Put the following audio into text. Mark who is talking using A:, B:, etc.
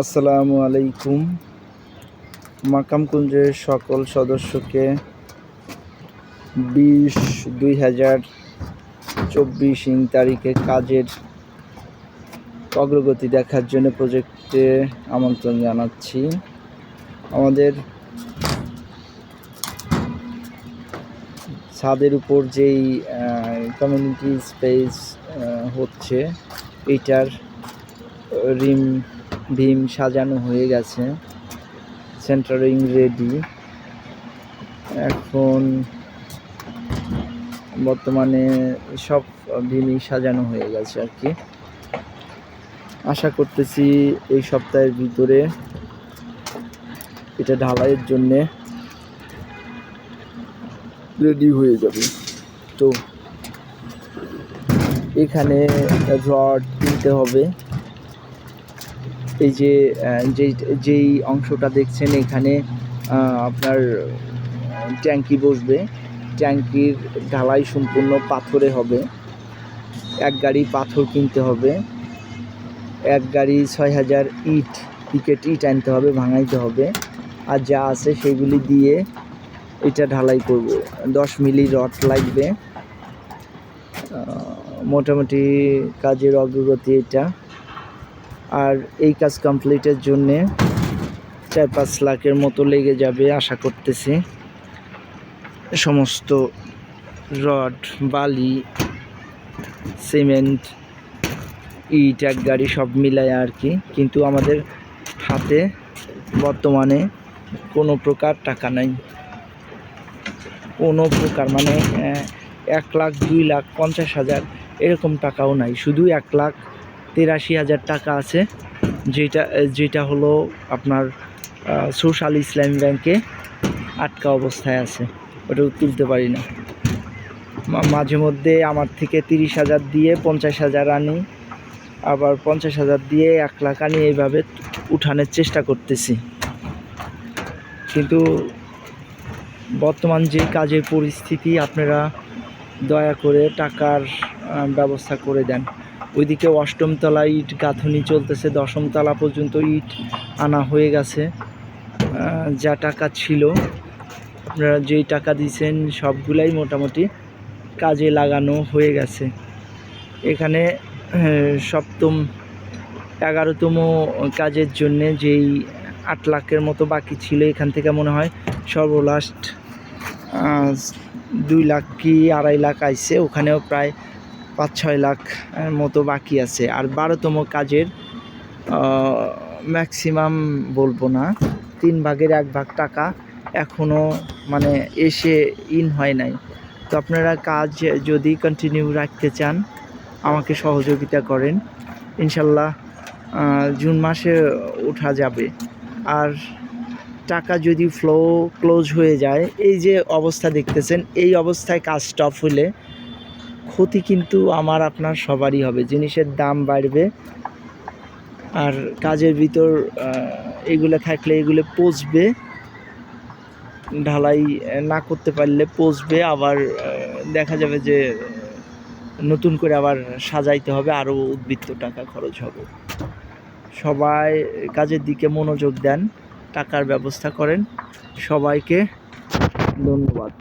A: আসসালামু আলাইকুম। মাকামকুঞ্জের সকল সদস্যকে বিশ দুই হাজার চব্বিশ ইং তারিখে কাজের অগ্রগতি দেখার জন্য প্রজেক্টে আমন্ত্রণ জানাচ্ছি। আমাদের ছাদের উপর যেই কমিউনিটি স্পেস হচ্ছে এইটার রিম ভীম সাজানো হয়ে গেছে। সেন্টারিং রেডি এখন বর্তমানে সব ভীমই সাজানো হয়ে গেছে আর কি। আশা করতেছি এই সপ্তাহের ভিতরে এটা ঢালাইয়ের জন্যে রেডি হয়ে যাবে। তো এখানে রড কিনতে হবে। এই যে যেই যেই অংশটা দেখছেন এখানে আপনার ট্যাঙ্কি বসবে। ট্যাঙ্কির ঢালাই সম্পূর্ণ পাথরে হবে। এক গাড়ি পাথর কিনতে হবে। এক গাড়ি ছয় হাজার ইট পিকেট ইট আনতে হবে, ভাঙাইতে হবে। আর যা আছে সেগুলি দিয়ে এটা ঢালাই করব। দশ মিলি রড লাগবে। মোটামুটি কাজের অগ্রগতি এটা। আর এই কাজ কমপ্লিটের জন্যে চার পাঁচ লাখের মতো লেগে যাবে আশা করতেছি। সমস্ত রড, বালি, সিমেন্ট, ইট, এক গাড়ি সব মিলায় আর কি। কিন্তু আমাদের হাতে বর্তমানে কোনো প্রকার টাকা নাই। কোনো প্রকার মানে এক লাখ, দুই লাখ, পঞ্চাশ হাজার এরকম টাকাও নাই। শুধু এক লাখ তেরাশি হাজার টাকা আছে, যেটা যেটা হলো আপনার সোশ্যাল ইসলাম ব্যাংকে আটকা অবস্থায় আছে। ওটা তুলতে পারি না। মাঝে মধ্যে আমার থেকে তিরিশ হাজার দিয়ে পঞ্চাশ হাজার আনি, আবার পঞ্চাশ হাজার দিয়ে এক লাখ আনি, এইভাবে উঠানোর চেষ্টা করতেছি। কিন্তু বর্তমান যে কাজের পরিস্থিতি, আপনারা দয়া করে টাকার ব্যবস্থা করে দেন। ওইদিকে অষ্টম তলা ইট গাঁথনি চলতেছে দশম তলা পর্যন্ত ইট আনা হয়ে গেছে। যা টাকা ছিল, আপনারা যেই টাকা দিয়েছেন সবগুলাই মোটামুটি কাজে লাগানো হয়ে গেছে। এখানে সপ্তম, এগারোতম কাজের জন্যে যেই আট লাখের মতো বাকি ছিল, এখান থেকে মনে হয় সর্বলাস্ট দুই লাখ কি আড়াই লাখ আইছে। ওখানেও প্রায় পাঁচ ছয় লাখ মতো বাকি আছে। আর বারোতম কাজের ম্যাক্সিমাম বলব না, তিন ভাগের এক ভাগ টাকা এখনও মানে এসে ইন হয় নাই। তো আপনারা কাজ যদি কন্টিনিউ রাখতে চান, আমাকে সহযোগিতা করেন। ইনশাল্লাহ জুন মাসে ওঠা যাবে। আর টাকা যদি ফ্লো ক্লোজ হয়ে যায়, এই যে অবস্থা দেখতেছেন, এই অবস্থায় কাজ স্টপ হলে ক্ষতি কিন্তু আমার, আপনার সবারই হবে। জিনিসের দাম বাড়বে আর কাজের ভিতর এগুলো থাকলে এগুলো পচবে। ঢালাই না করতে পারলে পচবে। আবার দেখা যাবে যে নতুন করে আবার সাজাইতে হবে আরও উদ্বৃত্ত টাকা খরচ হবে। সবাই কাজের দিকে মনোযোগ দেন, টাকার ব্যবস্থা করেন। সবাইকে ধন্যবাদ।